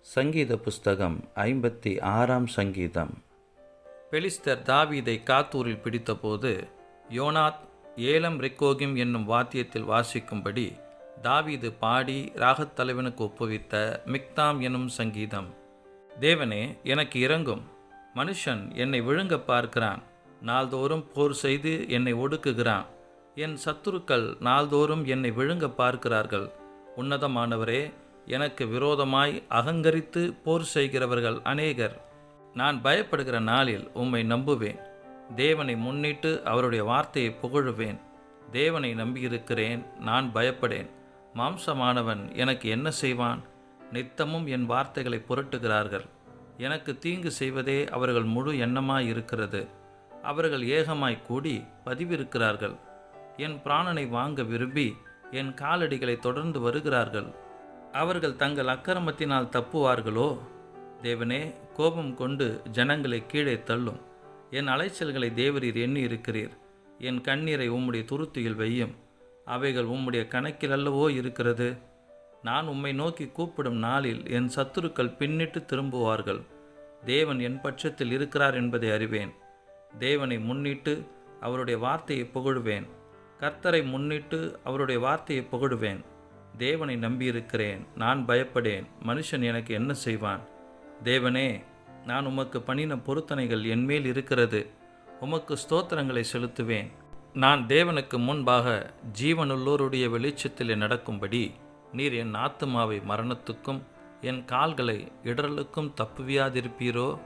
சங்கீத புஸ்தகம் ஐம்பத்தி ஆறாம் சங்கீதம். பெலிஸ்தர் தாவீதை காத்தூரில் பிடித்தபோது யோனாத் ஏலம் ரெக்கோகிம் என்னும் வாத்தியத்தில் வாசிக்கும்படி தாவீது பாடி ராகத் தலைவனுக்கு ஒப்புவித்த மிக்தாம் எனும் சங்கீதம். தேவனே எனக்கு இறங்கும் மனுஷன் என்னை விழுங்க பார்க்கிறான். நாள்தோறும் போர் செய்து என்னை ஒடுக்குகிறான். என் சத்துருக்கள் நாள்தோறும் என்னை விழுங்க பார்க்கிறார்கள். உன்னதமானவரே எனக்கு விரோதமாய் அகங்கரித்து போர் செய்கிறவர்கள் அநேகர். நான் பயப்படுகிற நாளில் உம்மை நம்புவேன். தேவனை முன்னிட்டு அவருடைய வார்த்தையை புகழுவேன். தேவனை நம்பியிருக்கிறேன் நான் பயப்படேன். மாம்சமானவன் எனக்கு என்ன செய்வான்? நித்தமும் என் வார்த்தைகளை புரட்டுகிறார்கள். எனக்கு தீங்கு செய்வதே அவர்கள் முழு எண்ணமாய் இருக்கிறது அவர்கள் ஏகமாய் கூடி பதிவிருக்கிறார்கள். என் பிராணனை வாங்க விரும்பி என் காலடிகளை தொடர்ந்து வருகிறார்கள். அவர்கள் தங்கள் அக்கிரமத்தினால் தப்புவார்களோ? தேவனே கோபம் கொண்டு ஜனங்களை கீழே தள்ளும். என் அலைச்சல்களை தேவரீர் எண்ணி இருக்கிறீர் என் கண்ணீரை உம்முடைய துருத்தியில் வையும். அவைகள் உம்முடைய கணக்கில் அல்லவோ இருக்கிறது? நான் உம்மை நோக்கி கூப்பிடும் நாளில் என் சத்துருக்கள் பின்னிட்டு திரும்புவார்கள். தேவன் என் பட்சத்தில் இருக்கிறார் என்பதை அறிவேன். தேவனை முன்னிட்டு அவருடைய வார்த்தையை புகழுவேன். கர்த்தரை முன்னிட்டு அவருடைய வார்த்தையை புகழுவேன். தேவனை நம்பியிருக்கிறேன் நான் பயப்படேன் மனுஷன் எனக்கு என்ன செய்வான்? தேவனே நான் உமக்கு பண்ணின பொருத்தனைகள் என்மேல் இருக்கிறது உமக்கு ஸ்தோத்திரங்களை செலுத்துவேன். நான் தேவனுக்கு முன்பாக ஜீவனுள்ளோருடைய வெளிச்சத்திலே நடக்கும்படி நீர் என் ஆத்துமாவை மரணத்துக்கும் என் கால்களை இடரலுக்கும் தப்புவியாதிருப்பீரோ?